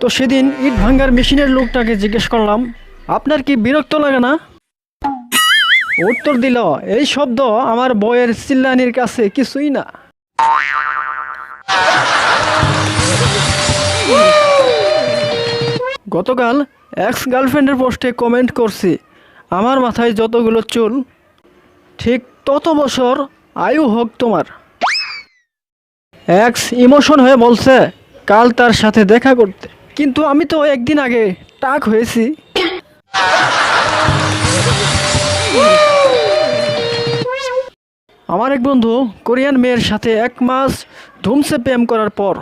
তো সেদিন ইট ভাঙ্গার মেশিনের লোকটাকে জিজ্ঞেস করলাম, আপনার কি বিরক্ত লাগে না? উত্তর দিল, এই শব্দ আমার বইয়ের চিল্লানির কাছে কিছুই না। গতকাল এক্স গার্লফ্রেন্ডের পোস্টে কমেন্ট করছি, আমার মাথায় যতগুলো চুল, ঠিক তত বছর আয়ু হোক তোমার। এক্স ইমোশন হয়ে বলছে, কাল তার সাথে দেখা করতে। কিন্তু আমি তো একদিন আগে টাক হয়েছি। আমার এক বন্ধু কোরিয়ান মেয়ের সাথে এক মাস ধুমসে প্রেম করার পর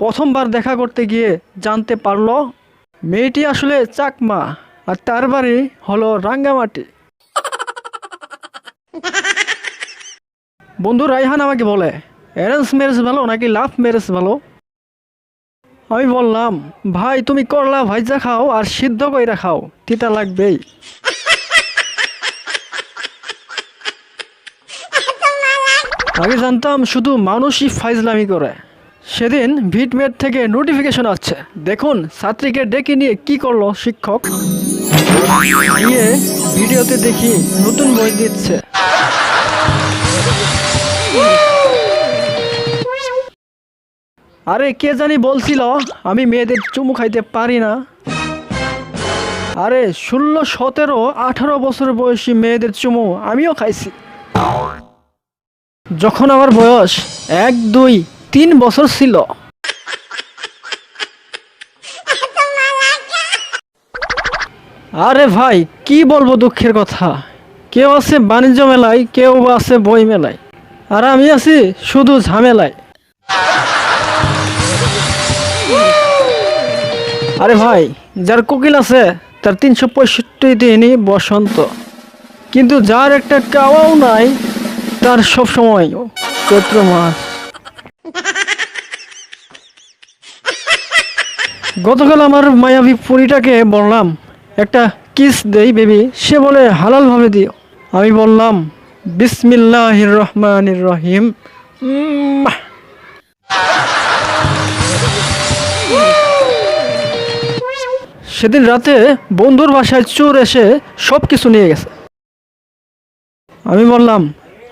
প্রথমবার দেখা করতে গিয়ে জানতে পারল, মেয়েটি আসলে চাকমা আর তার বাড়ি হলো রাঙ্গামাটি। বন্ধু রাইহান আমাকে বলে অ্যারেঞ্জ ম্যারেজ ভালো নাকি লাভ ম্যারেজ ভালো? আমি বললাম, ভাই, তুমি করলা, ভাইজা খাও আর সিদ্ধ কইরা খাও, তিতা লাগবেই। আগে জানতাম শুধু মানুষই ফাইজলামি করে। সেদিন ভিটমেট থেকে নোটিফিকেশন আসছে। দেখুন, ছাত্রীকে ডেকে নিয়ে কি করল শিক্ষক। ভিডিওতে দেখি নতুন বই দিচ্ছে। আরে কে জানি বলছিল, আমি মেয়েদের চুমু খাইতে পারি না। আরে ষোলো, সতেরো, আঠারো বছর বয়সী মেয়েদের চুমু আমিও খাইছি। যখন আমার বয়স এক, দুই, তিন বছর ছিল। আরে ভাই, কি বলব দুঃখের কথা? কেউ আছে বাণিজ্য মেলায়, কেউ আছে বই মেলায়। আর আমি আছি শুধু ঝামেলায়। আরে ভাই, যার কোকিল আছে, তার তিনশো পঁয়ষট্টি দিনই বসন্ত। কিন্তু যার একটা কাওয়াও নাই, তার সব সময় চৈত্র মাস। গতকাল আমার মায়াবী পুরীটাকে বললাম, একটা কিস দেই বেবি, সে বলে হালাল ভাবে দিও। আমি বললাম, বিসমিল্লাহির রহমানির রহিম। সেদিন রাতে বন্ধুর বাসায় চোর এসে সব কিছু নিয়ে গেছে। আমি বললাম,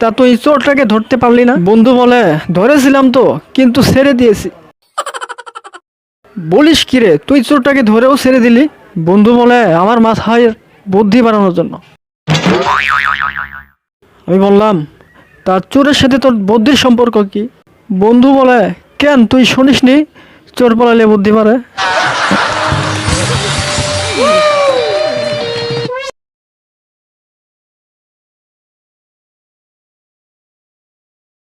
তা তুই চোরটাকে ধরতে পারলি না? বন্ধু বলে, ধরেছিলাম তো, কিন্তু ছেড়ে দিয়েছি। বলিস কিরে তুই চোরটাকে ধরেও ছেড়ে দিলি? বন্ধু বলে, আমার মাথায় বুদ্ধি বাড়ানোর জন্য। আমি বললাম তার চোরের সাথে তোর বুদ্ধির সম্পর্ক কি? বন্ধু বলে, কেন, তুই শুনিসনি? চোর পালালে বুদ্ধি বাড়ে